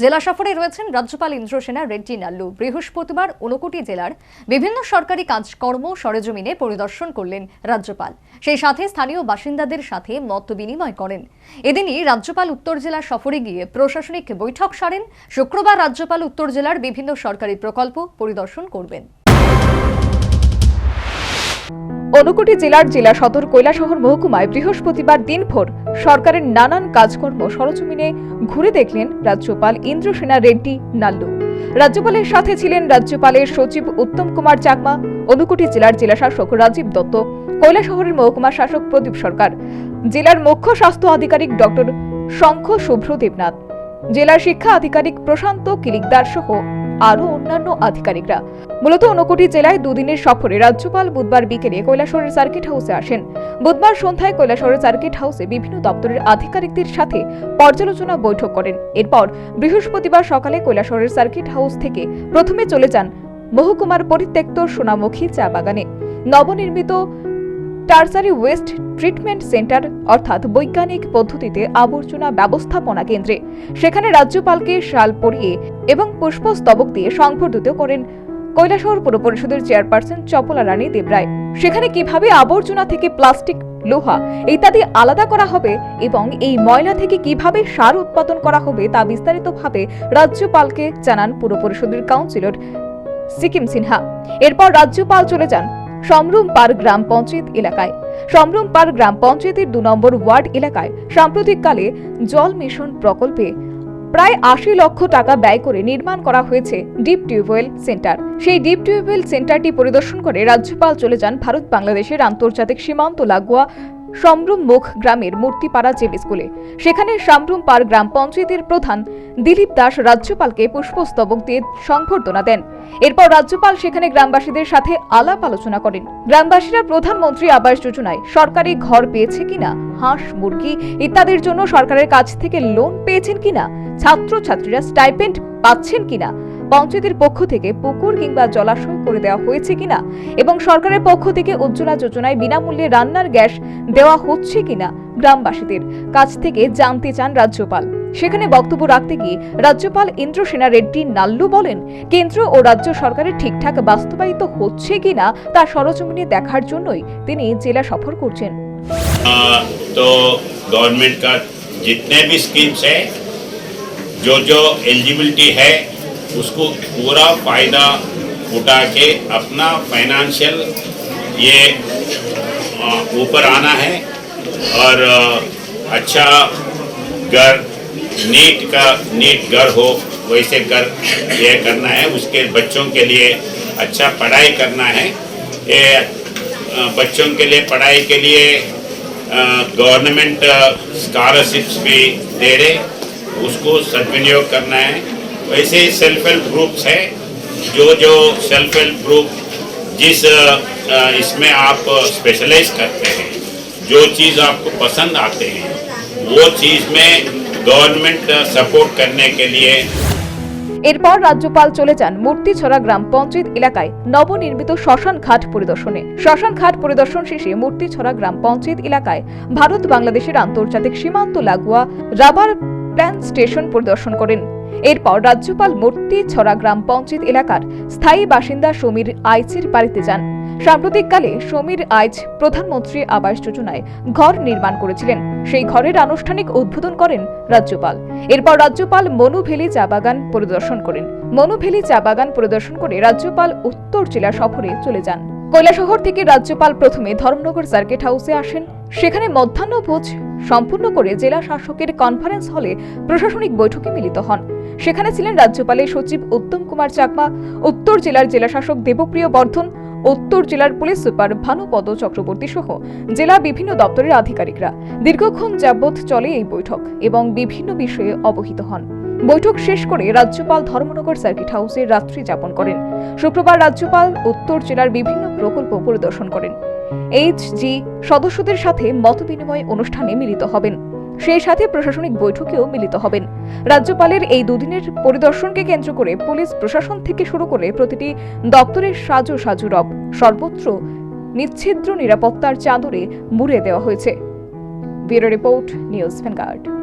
জেলা সফরে রয়েছেন রাজ্যপাল ইন্দ্রসেনা, রেড্ডি নাল্লু। বৃহস্পতিবার ঊনকোটি জেলার বিভিন্ন সরকারি কাজকর্ম সরেজমিনে পরিদর্শন করলেন রাজ্যপাল। সেই সাথে স্থানীয় বাসিন্দাদের সাথে মত বিনিময় করেন। এদিনই রাজ্যপাল উত্তর জেলা সফরে গিয়ে প্রশাসনিক বৈঠক সারেন। শুক্রবার রাজ্যপাল উত্তর জেলার বিভিন্ন সরকারি প্রকল্প পরিদর্শন করবেন। ঊনকোটি জেলার জেলা সদর কৈলাসহর মহকুমায় বৃহস্পতিবার দিনভর সরকারের নানান কাজকর্ম সরজমিনে ঘুরে দেখলেন রাজ্যপাল ইন্দ্রসেনা রেড্ডি নাল্লু। রাজ্যপালের সাথে ছিলেন রাজ্যপালের সচিব উত্তম কুমার চাকমা ঊনকোটি জেলার জেলাশাসক রাজীব দত্ত, কৈলাসহরের মহকুমা শাসক প্রদীপ সরকার, জেলার মুখ্য স্বাস্থ্য আধিকারিক ডক্টর শঙ্খ শুভ্র দেবনাথ, জেলার শিক্ষা আধিকারিক প্রশান্ত কিলিকদার সহ আরও অন্যান্য আধিকারিকরা। মূলত ঊনকোটি জেলায় দুদিনের সফরে রাজ্যপাল বুধবার বিকেলে কৈলাসহরের সার্কিট হাউসে আসেন। বুধবার সন্ধ্যায় কৈলাসহরের সার্কিট হাউসে বিভিন্ন দপ্তরের আধিকারিকদের সাথে পর্যালোচনা বৈঠক করেন। এরপর বৃহস্পতিবার সকালে কৈলাসহরের সার্কিট হাউস থেকে প্রথমে চলে যান মহকুমার পরিত্যক্ত সোনামুখী চা বাগানে। নবনির্মিত টার্সারি ওয়েস্ট ট্রিটমেন্ট সেন্টার অর্থাৎ বৈজ্ঞানিক পদ্ধতিতে আবর্জনা ব্যবস্থাপনা কেন্দ্রে। সেখানে রাজ্যপালকে শাল পরিয়ে এবং পুষ্পস্তবক দিয়ে সংবর্ধিত করেন কৈলাসহর পুর পরিষদের চেয়ারপারসন চপলা রানী দেবরায়। সেখানে কীভাবে আবর্জনা থেকে প্লাস্টিক, লোহা ইত্যাদি আলাদা করা হবে এবং এই ময়লা থেকে কীভাবে সার উৎপাদন করা হবে তা বিস্তারিতভাবে রাজ্যপালকে জানান পুর পরিষদের কাউন্সিলর সিকিম সিনহা। এরপর রাজ্যপাল চলে যান সমরুম পার্ক গ্রাম পঞ্চায়েত এলাকায়। সমরুম গ্রাম পঞ্চায়েতের দু নম্বর ওয়ার্ড এলাকায় সাম্প্রতিককালে জল মিশন প্রকল্পে প্রায় আশি লক্ষ টাকা ব্যয় করে নির্মাণ করা হয়েছে ডিপ টিউবওয়েল সেন্টার। সেই ডিপ টিউবওয়েল সেন্টারটি পরিদর্শন করে রাজ্যপাল চলে যান ভারত বাংলাদেশের আন্তর্জাতিক সীমান্ত লাগোয়া সমরুম মুখ গ্রামের মূর্তিপাড়া জেবি স্কুলে। সেখানে সামরুম পার গ্রাম পঞ্চায়েতের প্রধান দিলীপ দাস রাজ্যপালকে পুষ্পস্তবক দিয়ে সংবর্ধনা দেন। এরপর রাজ্যপাল সেখানে গ্রামবাসীদের সাথে আলাপ আলোচনা করেন। গ্রামবাসীরা প্রধানমন্ত্রী আবাস যোজনায় সরকারি ঘর পেয়েছে কিনা, হাঁস, মুরগি ইত্যাদির জন্য সরকারের কাছ থেকে লোন পেয়েছেন কিনা, ছাত্রছাত্রীরা স্টাইপেন্ড পাচ্ছেন কিনা পঞ্চায়েতের পক্ষ থেকে পুকুর কিংবা জলাশয় করে দেওয়া হয়েছে কিনা এবং সরকারের পক্ষ থেকে উজ্জ্বলা যোজনায় বিনামূল্যে রান্নার গ্যাস দেওয়া হচ্ছে কিনা গ্রামবাসীদের কাছ থেকে জানতে চান রাজ্যপাল সেখানে বক্তব্য রাখতে গিয়ে রাজ্যপাল ইন্দ্রসেনা রেড্ডি নাল্লু বলেন কেন্দ্র ও রাজ্য সরকারের ঠিকঠাক বাস্তবায়িত হচ্ছে কিনা তা সরজমিনে দেখার জন্যই তিনি জেলা সফর করছেন आ, तो गवर्नमेंट का जितने भी स्कीम्स है जो जो एलिजिबिलिटी है उसको पूरा फ़ायदा उठा के अपना फाइनेंशियल ये ऊपर आना है और अच्छा घर नीट का नीट घर हो, वैसे घर ये करना है, उसके बच्चों के लिए अच्छा पढ़ाई करना है। ये बच्चों के लिए पढ़ाई के लिए गवर्नमेंट स्कॉलरशिप्स भी दे रहे, उसको सदविनियोग करना है। वैसे ही सेल्फ हेल्प ग्रुप्स है जो जो सेल्फ हेल्प ग्रुप जिस अ, इसमें आप स्पेशलाइज करते हैं जो चीज़ आपको पसंद आते हैं वो चीज़ में गवर्नमेंट सपोर्ट करने के लिए এরপর রাজ্যপাল চলে যান মূর্তিছড়া গ্রাম পঞ্চায়েত এলাকায় নবনির্মিত শ্মশান ঘাট পরিদর্শনে শ্মশান ঘাট পরিদর্শন শেষে মূর্তিছড়া গ্রাম পঞ্চায়েত এলাকায় ভারত বাংলাদেশের আন্তর্জাতিক সীমান্ত লাগোয়া রাবার প্ল্যান স্টেশন পরিদর্শন করেন এরপর রাজ্যপাল মূর্তিছড়া গ্রাম পঞ্চায়েত এলাকার স্থায়ী বাসিন্দা সমীর আইচের বাড়িতে যান। সাম্প্রতিককালে সমীর আইচ প্রধানমন্ত্রী আবাস যোজনায় ঘর নির্মাণ করেছিলেন। সেই ঘরের আনুষ্ঠানিক উদ্বোধন করেন রাজ্যপাল। এরপর রাজ্যপাল মনুভেলি চা বাগান পরিদর্শন করেন। মনুভেলি চা বাগান পরিদর্শন করে রাজ্যপাল উত্তর জেলা সফরে চলে যান। কৈলাসহর থেকে রাজ্যপাল প্রথমে ধর্মনগর সার্কিট হাউসে আসেন। সেখানে মধ্যাহ্নভোজ সম্পূর্ণ করে জেলা শাসকের কনফারেন্স হলে প্রশাসনিক বৈঠকে মিলিত হন। সেখানে ছিলেন রাজ্যপালের সচিব উত্তম কুমার চাকমা, উত্তর জেলার জেলাশাসক দেবপ্রিয় বর্ধন, উত্তর জেলার পুলিশ সুপার ভানুপদ চক্রবর্তী সহ জেলা বিভিন্ন দপ্তরের আধিকারিকরা। দীর্ঘক্ষণ যাবৎ চলে এই বৈঠক এবং বিভিন্ন বিষয়ে অবহিত হন। বৈঠক শেষ করে রাজ্যপাল ধর্মনগর সার্কিট হাউসে রাত্রি যাপন করেন। শুক্রবার রাজ্যপাল উত্তর জেলার বিভিন্ন প্রকল্প পরিদর্শন করেন। এইচ জি সদস্যদের সাথে মতবিনিময় অনুষ্ঠানে মিলিত হবেন। সেই সাথে প্রশাসনিক বৈঠকেও মিলিত হবেন। রাজ্যপালের এই দুদিনের পরিদর্শনকে কেন্দ্র করে পুলিশ প্রশাসন থেকে শুরু করে প্রতিটি দপ্তরের সাজু সাজু রব, সর্বত্র নিচ্ছিদ্র নিরাপত্তার চাদরে মুড়ে দেওয়া হয়েছে। Bureau report, news Vanguard.